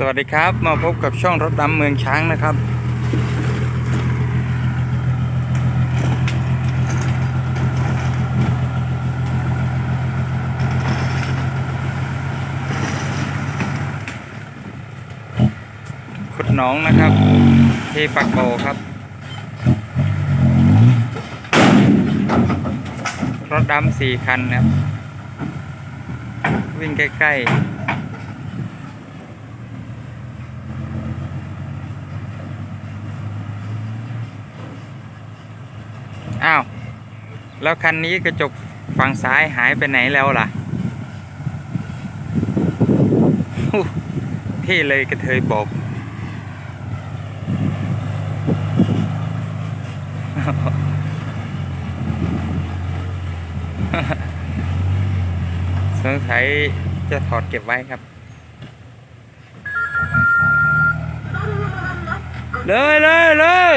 สวัสดีครับมาพบกับช่องรถดำเมืองช้างนะครับ ขุดหน้องนะครับเทปักโบครับ รถดำสี่คันนะครับ วิ่งใกล้ ๆ อ้าว แล้วคันนี้กระจกฝั่งซ้ายหายไปไหนแล้วล่ะฮู้เท่เลยกระเทยบอกสงสัยจะถอดเก็บไว้ครับ เลยเลยเลย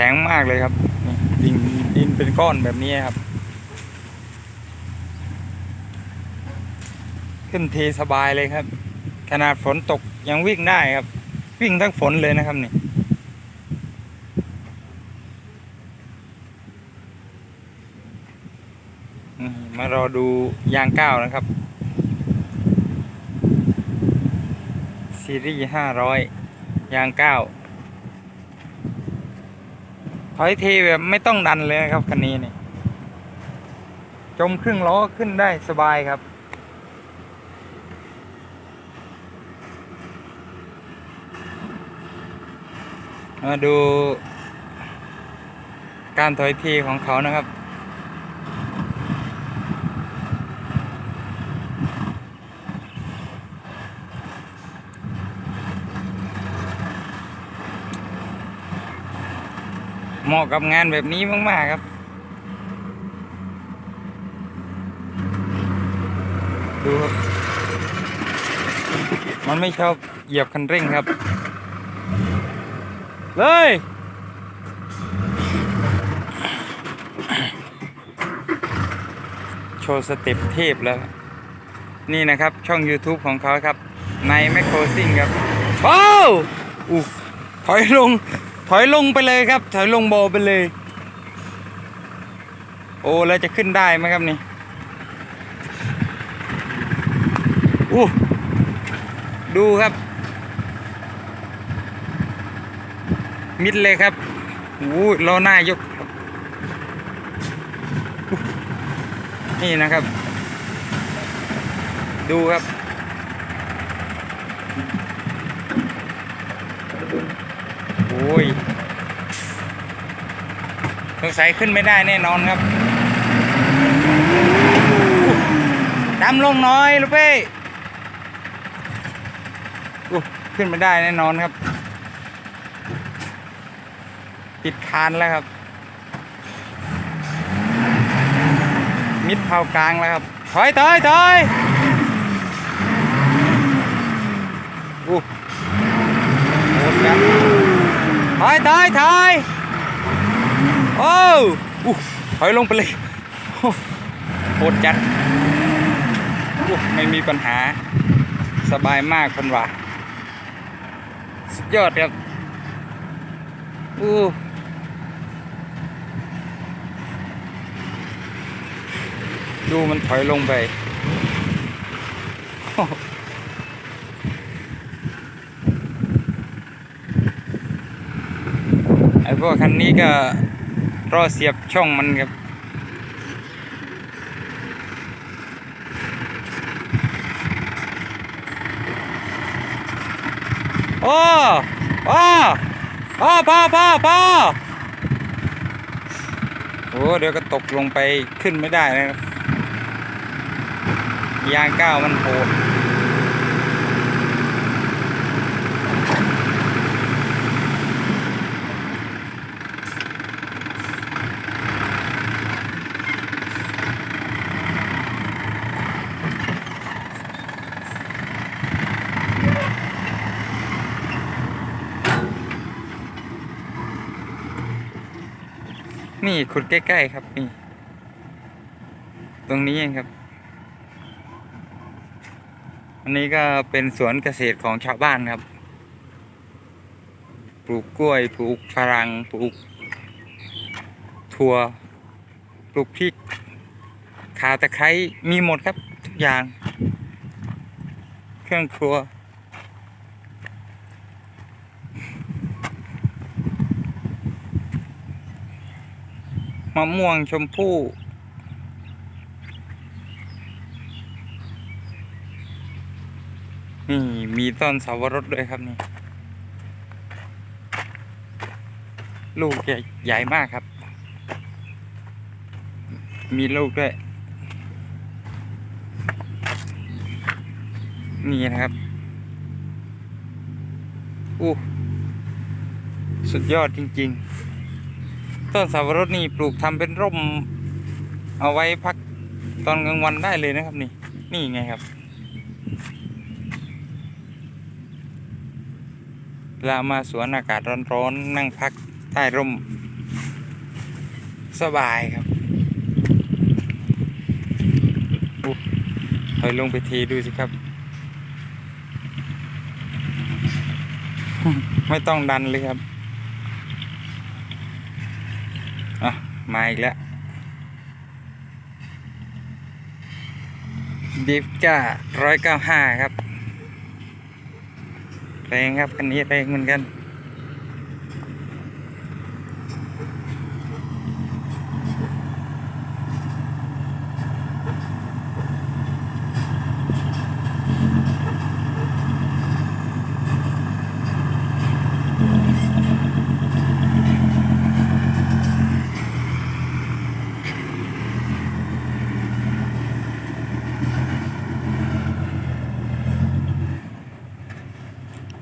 ข็งมากเลยครับดินดินเป็นก้อนแบบนี้ครับ ขึ้นเทสบายเลยครับ ขนาดฝนตกยังวิ่งได้ครับ วิ่งทั้งฝนเลยนะครับนี่มารอดูยางก้าวนะครับ ซีรีส์ห้าร้อยยางก้าว อยเทแบบไม่ต้องดันเลยครับคันนี้นี่จมครึ่งล้อขึ้นได้สบายครับมาดูการถอยทีของเขานะครับ เหมาะกับงานแบบนี้มากๆครับ ดูครับ มันไม่ชอบเหยียบคันเร่งครับ เลยโชว์สเต็ปเทพแล้ว นี่นะครับช่อง YouTube ของเขาครับ ในแมคโครซิ่งครับว้าวอู้ถอยลง ถอยลงไปเลยครับ ถอยลงโบไปเลย โอ้แล้วจะขึ้นได้ไหมครับนี่อู้ดูครับ มิดเลยครับอู้ล้อหน้ายก นี่นะครับ ดูครับ โอ้ ยสงสัยขึ้นไม่ได้แน่นอนครับดำลงน้อยลูกเป้อู้ขึ้นไม่ได้แน่นอนครับติดคานแล้วครับ มิดเผากลางแล้วครับถอยถอยถอยอู้โหดจัง ถอยถอยถอยโอ้อู้ถอยลงไปเลยโอ้โหดจัดอู้ไม่มีปัญหา สบายมากคนว่าสุดยอดครับอู้ดูมันถอยลงไปโอ้ไอพวกคันนี้ก็ รอเสียบช่องมันครับโอ้โอ้พ่อพ่อพ่อพ่อโอ้เดี๋ยวก็ตกลงไปขึ้นไม่ได้นะครับยางก้าวมันโหด นี่ขุดใกล้ ๆ ครับนี่ ตรงนี้เองครับ อันนี้ก็เป็นสวนเกษตรของชาวบ้านครับ ปลูกกล้วย ปลูกฝรั่งปลูก ถั่ว ปลูกพริกขาตะไคร้มีหมดครับทุกอย่าง เครื่องครัวะม่วงชมพู่นี่มีต้นสาวรสด้วยครับนี่ ลูกใหญ่ใหญ่มากครับ มีลูกด้วย นี่นะครับอู้สุดยอดจริง ๆ ต้นสาวรสนี่ปลูกทำเป็นร่ม เอาไว้พักตอนกลางวันได้เลยนะครับ นี่นี่ไงครับเวลามาสวนอากาศร้อนๆนั่งพักใต้ร่ม สบายครับอุ๊ยถอยลงไปทีดูสิครับ ไม่ต้องดันเลยครับ อะมาอีกแล้วดิฟก้าร้อยเก้าห้าครับแรงครับคันนี้แรงเหมือนกัน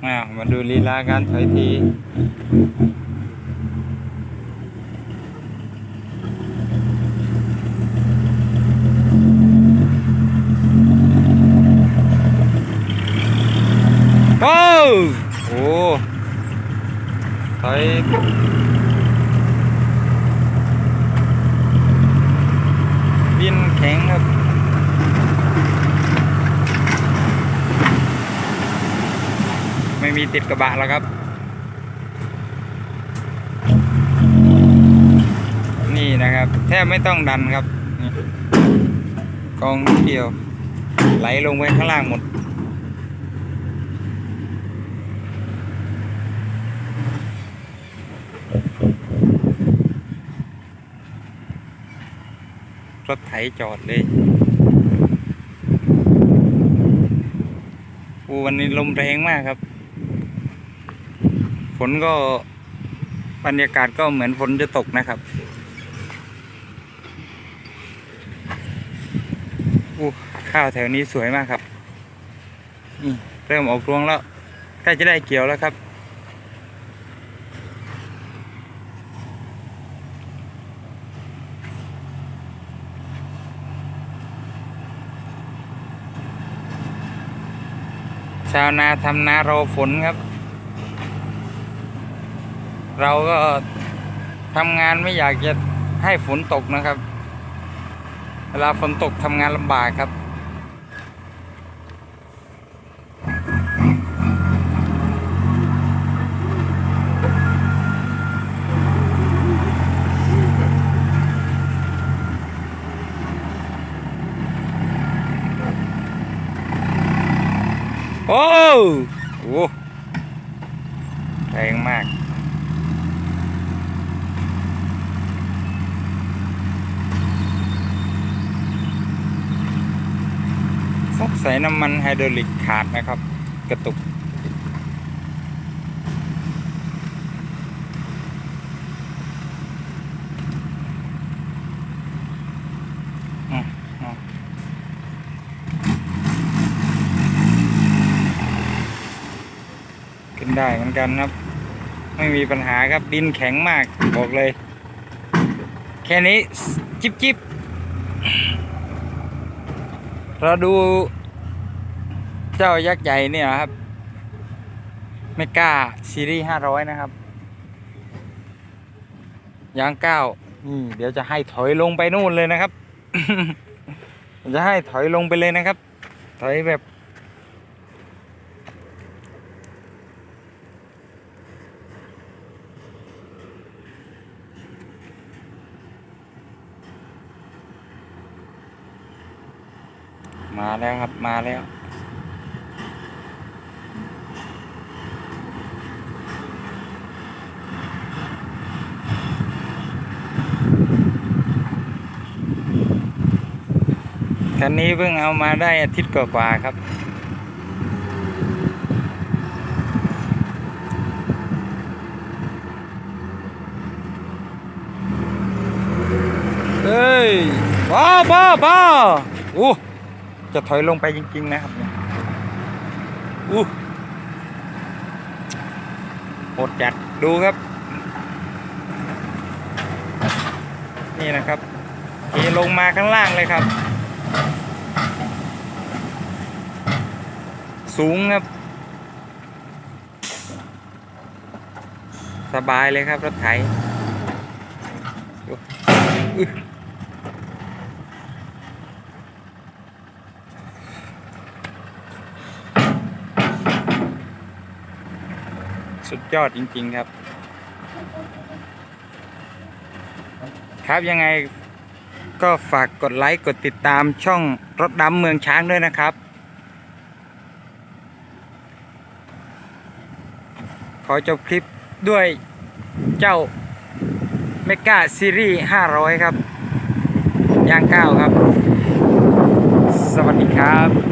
อ่ามาดูลีลาการถอยทีโอ้โหถอยดินแข็งครับ มีติดกระบะแล้วครับ นี่นะครับ แทบไม่ต้องดันครับกองนิดเดียว ไหลลงไปข้างล่างหมด รถไถจอดเลยอูวันนี้ลมแรงมากครับ ฝนก็บรรยากาศก็เหมือนฝนจะตกนะครับอู้ข้าวแถวนี้สวยมากครับนี่เริ่มออกรวงแล้วใกล้จะได้เกี่ยวแล้วครับ ชาวนาทำนา รอฝนครับ เราก็ทำงานไม่อยากจะให้ฝนตกนะครับ เวลาฝนตกทำงานลำบากครับ โอ้โหแรงมาก สักใส่น้ำมันไฮดรอลิกขาดนะครับ กระตุก ขึ้นได้เหมือนกันครับ ไม่มีปัญหาครับดินแข็งมากบอกเลย แค่นี้ จิบจิบ เราดูเจ้ายักษ์ใหญ่เนี่ยครับเมกาซีรีส์ห้าร้อยนะครับยางเก้านี่เดี๋ยวจะให้ถอยลงไปนู่นเลยนะครับ จะให้ถอยลงไปเลยนะครับ ถอยแบบ มาแล้วครับมาแล้วคันนี้เพิ่งเอามาได้อาทิตย์กว่าๆครับ เฮ้ยบ้าบ้าบ้าโอ้ จะถอยลงไปจริง ๆ นะครับเนี่ยอู้โหดจัดดูครับ นี่นะครับเทลงมาข้างล่างเลยครับ สูงครับ สบายเลยครับรถไถอุ๊ยสุด ยอดจริง ๆ ครับ ครับยังไงก็ฝากกดไลค์กดติดตามช่องรถดำเมืองช้างด้วยนะครับ ขอจบคลิปด้วยเจ้าเมกาซีรีส์500 ครับ ย่างก้าวครับ สวัสดีครับ